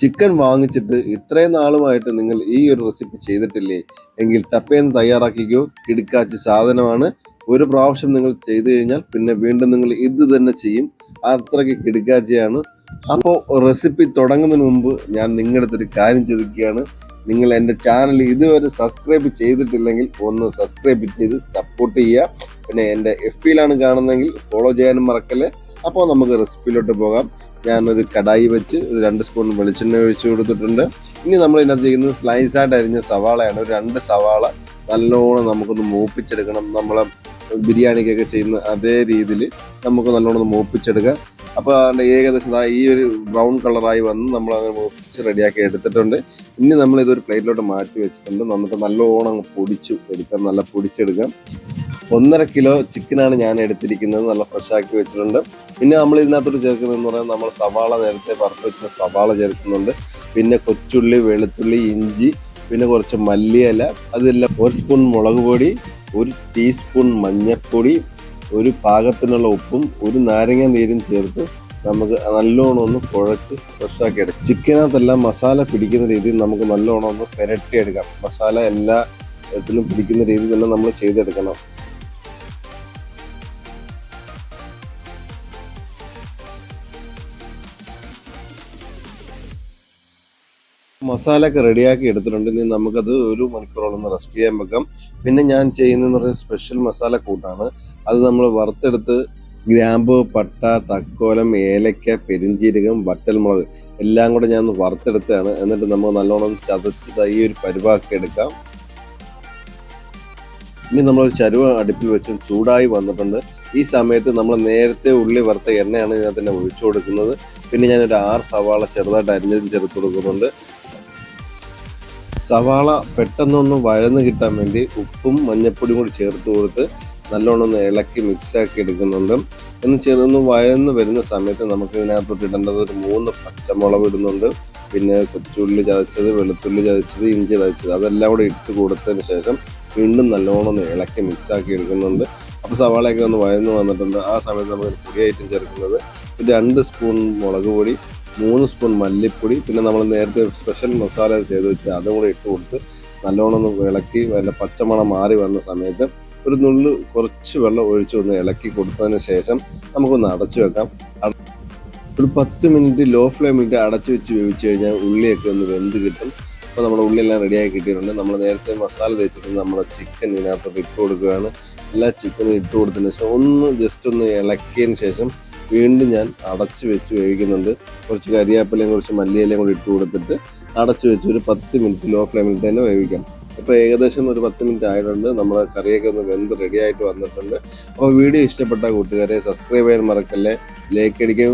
Chicken വാങ്ങിച്ചിട്ട് ഇത്രയും നാളുമായിട്ട് നിങ്ങൾ ഈ ഒരു റെസിപ്പി ചെയ്തിട്ടില്ലേ? എങ്കിൽ ടപ്പേന്ന് തയ്യാറാക്കിക്കോ. കിടുക്കാച്ചി സാധനമാണ്. ഒരു പ്രാവശ്യം നിങ്ങൾ ചെയ്തു കഴിഞ്ഞാൽ പിന്നെ വീണ്ടും നിങ്ങൾ ഇത് തന്നെ ചെയ്യും. അത്രയ്ക്ക് കിടുക്കാച്ചിയാണ്. അപ്പോൾ റെസിപ്പി തുടങ്ങുന്നതിന് മുമ്പ് ഞാൻ നിങ്ങളുടെ അടുത്തൊരു കാര്യം ചോദിക്കുകയാണ്. നിങ്ങൾ എന്റെ ചാനൽ ഇതുവരെ സബ്സ്ക്രൈബ് ചെയ്തിട്ടില്ലെങ്കിൽ ഒന്ന് സബ്സ്ക്രൈബ് ചെയ്ത് സപ്പോർട്ട് ചെയ്യുക. പിന്നെ എന്റെ എഫ് പിയിലാണ് കാണുന്നതെങ്കിൽ ഫോളോ ചെയ്യാനും മറക്കല്ലേ. അപ്പോൾ നമുക്ക് റെസിപ്പിയിലോട്ട് പോകാം. ഞാനൊരു കടായി വെച്ച് ഒരു രണ്ട് സ്പൂൺ വെളിച്ചെണ്ണ ഒഴിച്ച് കൊടുത്തിട്ടുണ്ട്. ഇനി നമ്മൾ ഇതിനകത്ത് ചെയ്യുന്നത് സ്ലൈസ് ആയിട്ട് അരിഞ്ഞ സവാളയാണ്. ഒരു രണ്ട് സവാള നല്ലോണം നമുക്കൊന്ന് മൂപ്പിച്ചെടുക്കണം. നമ്മൾ ബിരിയാണിക്കൊക്കെ ചെയ്യുന്ന അതേ രീതിയിൽ നമുക്ക് നല്ലോണം ഒന്ന് മൂപ്പിച്ചെടുക്കാം. അപ്പോൾ അതിന്റെ ഏകദേശം ഈ ഒരു ബ്രൗൺ കളറായി വന്ന് നമ്മൾ അങ്ങനെ മൂപ്പിച്ച് റെഡിയാക്കി എടുത്തിട്ടുണ്ട്. ഇനി നമ്മൾ ഇതൊരു പ്ലേറ്റിലോട്ട് മാറ്റി വെച്ചിട്ടുണ്ട്. നമുക്ക് നല്ലോണം പൊടിച്ചു എടുക്കാം. നല്ല പൊടിച്ചെടുക്കാം. ഒന്നര കിലോ ചിക്കനാണ് ഞാൻ എടുത്തിരിക്കുന്നത്. നല്ല ഫ്രഷ് ആക്കി വെച്ചിട്ടുണ്ട്. പിന്നെ നമ്മൾ ഇതിനകത്തോട്ട് ചേർക്കുന്നതെന്ന് പറഞ്ഞാൽ നമ്മൾ സവാള നേരത്തെ വറുത്ത് വെച്ച സവാള ചേർക്കുന്നുണ്ട്. പിന്നെ കൊച്ചുള്ളി വെളുത്തുള്ളി ഇഞ്ചി പിന്നെ കുറച്ച് മല്ലിയില അതെല്ലാം ഒരു സ്പൂൺ മുളക് പൊടി ഒരു ടീസ്പൂൺ മഞ്ഞൾപ്പൊടി ഒരു പാകത്തിനുള്ള ഉപ്പും ഒരു നാരങ്ങ നീരും ചേർത്ത് നമുക്ക് നല്ലോണം ഒന്ന് കുഴച്ച് ഫ്രഷാക്കി എടുക്കാം. ചിക്കനകത്തെല്ലാം മസാല പിടിക്കുന്ന രീതിയിൽ നമുക്ക് നല്ലോണം ഒന്ന് പുരട്ടിയെടുക്കാം മസാല എല്ലാ ഇതിലും പിടിക്കുന്ന രീതിയിൽ തന്നെ നമ്മൾ ചെയ്തെടുക്കണം. മസാല ഒക്കെ റെഡിയാക്കി എടുത്തിട്ടുണ്ട്. ഇനി നമുക്കത് ഒരു മണിക്കൂറോളം റെസ്റ്റ് ചെയ്യാൻ വെക്കാം. പിന്നെ ഞാൻ ചെയ്യുന്നതെന്ന് പറയുന്നത് സ്പെഷ്യൽ മസാല കൂട്ടാണ്. അത് നമ്മൾ വറുത്തെടുത്ത് ഗ്രാമ്പ് പട്ട തക്കോലം ഏലക്ക പെരിഞ്ചീരകം വട്ടൽമുളക് എല്ലാം കൂടെ ഞാൻ ഒന്ന് വറുത്തെടുത്തതാണ്. എന്നിട്ട് നമ്മൾ നല്ലോണം ചതച്ച് ദാ ഈ ഒരു പരുവാക്കി എടുക്കാം. ഇനി നമ്മളൊരു ചരുവ അടുപ്പിൽ വെച്ച് ചൂടായി വന്നിട്ടുണ്ട്. ഈ സമയത്ത് നമ്മൾ നേരത്തെ ഉള്ളി വറുത്ത എണ്ണയാണ് ഇതിനകത്ത് തന്നെ ഒഴിച്ചു കൊടുക്കുന്നത്. പിന്നെ ഞാനൊരു ആറ് സവാള ചെറുതായിട്ട് അരിഞ്ഞതും ചേർത്ത് കൊടുക്കുന്നുണ്ട്. സവാള പെട്ടെന്നൊന്ന് വഴന്ന് കിട്ടാൻ വേണ്ടി ഉപ്പും മഞ്ഞപ്പൊടിയും കൂടി ചേർത്ത് കൊടുത്ത് നല്ലോണം ഒന്ന് ഇളക്കി മിക്സാക്കി എടുക്കുന്നുണ്ട്. ഒന്ന് ചെറുന്ന് വഴന്ന് വരുന്ന സമയത്ത് നമുക്ക് ഇതിനകത്തോട്ട് ഇടേണ്ടത് ഒരു മൂന്ന് പച്ചമുളക് ഇടുന്നുണ്ട്. പിന്നെ കൊച്ചുള്ളി ചതച്ചത് വെളുത്തുള്ളി ചതച്ചത് ഇഞ്ചി ചതച്ചത് അതെല്ലാം കൂടെ ഇട്ട് കൊടുത്തതിന് ശേഷം വീണ്ടും നല്ലോണം ഒന്ന് ഇളക്കി മിക്സാക്കി എടുക്കുന്നുണ്ട്. അപ്പോൾ സവാളയൊക്കെ ഒന്ന് വഴന്ന് വന്നിട്ടുണ്ട്. ആ സമയത്ത് നമുക്ക് ഐറ്റം ചേർക്കുന്നത് രണ്ട് സ്പൂൺ മുളക് പൊടി മൂന്ന് സ്പൂൺ മല്ലിപ്പൊടി പിന്നെ നമ്മൾ നേരത്തെ സ്പെഷ്യൽ മസാല ചെയ്ത് വെച്ച് അതും കൂടി ഇട്ട് കൊടുത്ത് നല്ലോണം ഒന്ന് ഇളക്കി വല്ല പച്ചമണം മാറി വന്ന സമയത്ത് ഒരു നുള്ളു കുറച്ച് വെള്ളം ഒഴിച്ച് ഒന്ന് ഇളക്കി കൊടുത്തതിന് ശേഷം നമുക്കൊന്ന് അടച്ചു വെക്കാം. ഒരു പത്ത് മിനിറ്റ് ലോ ഫ്ലെയിമിട്ട് അടച്ചു വെച്ച് വേവിച്ച് കഴിഞ്ഞാൽ ഉള്ളിയൊക്കെ ഒന്ന് വെന്ത് കിട്ടും. അപ്പോൾ നമ്മുടെ ഉള്ളിയെല്ലാം റെഡിയായി കിട്ടിയിട്ടുണ്ട്. നമ്മൾ നേരത്തെ മസാല തേച്ചിട്ട് നമ്മുടെ ചിക്കൻ ഇതിനകത്തോട്ട് ഇട്ട് കൊടുക്കുകയാണ്. എല്ലാ ചിക്കനും ഇട്ട് കൊടുത്തതിന് ശേഷം ഒന്ന് ജസ്റ്റ് ഒന്ന് ഇളക്കിയതിന് ശേഷം വീണ്ടും ഞാൻ അടച്ച് വെച്ച് വേവിക്കുന്നുണ്ട്. കുറച്ച് കരിയാപ്പിലയും കുറച്ച് മല്ലിയിലയും കൂടി ഇട്ട് കൊടുത്തിട്ട് അടച്ച് വെച്ച് ഒരു പത്ത് മിനിറ്റ് ലോ ഫ്ലെയിമിൽ തന്നെ വേവിക്കാം. ഇപ്പോൾ ഏകദേശം ഒരു പത്ത് മിനിറ്റ് ആയിട്ടുണ്ട്. നമ്മുടെ കറിയൊക്കെ ഒന്ന് വെന്ത് റെഡി ആയിട്ട് വന്നിട്ടുണ്ട്. അപ്പോൾ വീഡിയോ ഇഷ്ടപ്പെട്ട കൂട്ടുകാരെ സബ്സ്ക്രൈബ് ചെയ്യാൻ മറക്കല്ലേ. ലൈക്ക് അടിക്കാൻ